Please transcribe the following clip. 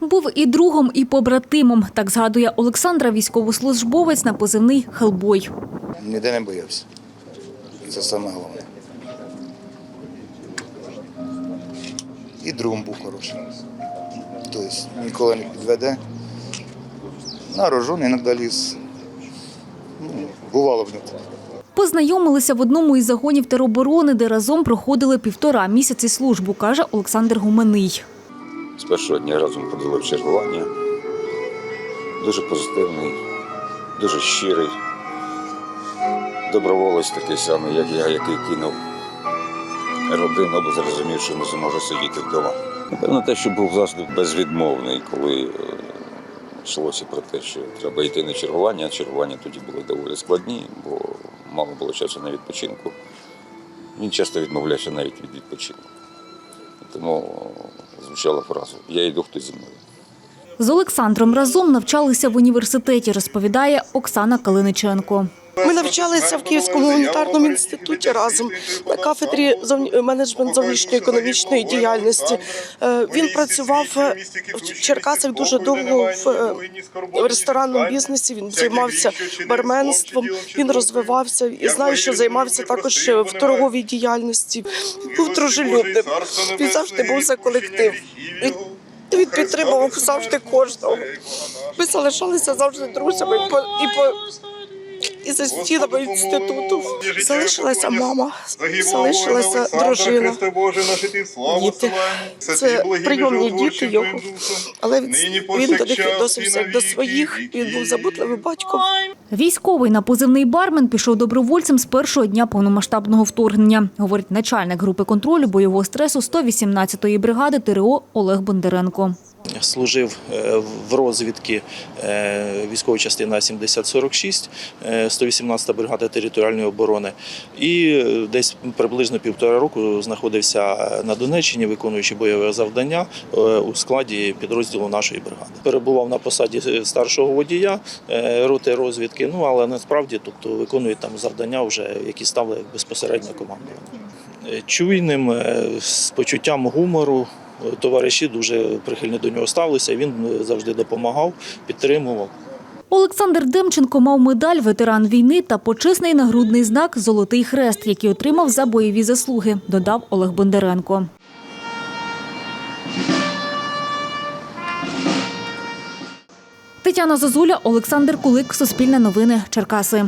Був і другом, і побратимом. Так згадує Олександра, військовослужбовець на позивний Хелбой. Ніде не боявся. Це саме головне. І другом був хороший. Тобто ніколи не підведе. На рожон іноді ліз. Ну, бувало в нього. Познайомилися в одному із загонів тероборони, де разом проходили півтора місяці службу, каже Олександр Гуменний. Першого дня разом ходили в чергування. Дуже позитивний, дуже щирий. Доброволець такий самий, як я, який кинув родину, бо зрозумів, що не зможе сидіти вдома. Напевно, те, що був завжди безвідмовний, коли е, йшлося про те, що треба йти на чергування, а чергування тоді були доволі складні, бо мало було часу на відпочинку. Він часто відмовлявся навіть від відпочинку. Тому звучала фраза Я йду, хто зі мною. З Олександром разом навчалися в університеті, розповідає Оксана Калиниченко. Ми навчалися в Київському гуманітарному інституті разом на кафедрі менеджмент зовнішньоекономічної діяльності. Е, Він працював е, в Черкасах дуже довго в, е, ресторанному бізнесі. Він займався барменством, він розвивався і знаю, що займався також в торговій діяльності. Був дружелюбним. Він завжди був за колектив. Він підтримував завжди кожного. Ми залишалися завжди друзями і по і по за стінами інституту. Залишилася мама, залишилася дружина. Діти. Це прийомні діти його. Але він, він до них відносився як до своїх. Він був заботливим батьком. Військовий на позивний бармен пішов добровольцем з першого дня повномасштабного вторгнення, говорить начальник групи контролю бойового стресу 118-ї бригади ТРО Олег Бондаренко. Служив е, в розвідки е, військова частина 7046, е, 118 бригада територіальної оборони. І е, десь приблизно півтора року знаходився на Донеччині, виконуючи бойове завдання е, у складі підрозділу нашої бригади. Перебував на посаді старшого водія е, роти розвідки. Ну але насправді, тобто виконує там завдання, вже які стали безпосередньо командування. Е, Чуйним е, з почуттям гумору. Товариші дуже прихильно до нього ставилися. Він завжди допомагав, підтримував. Олександр Демченко мав медаль ветеран війни та почесний нагрудний знак Золотий хрест, який отримав за бойові заслуги, додав Олег Бондаренко. Тетяна Зозуля, Олександр Кулик, Суспільне новини, Черкаси.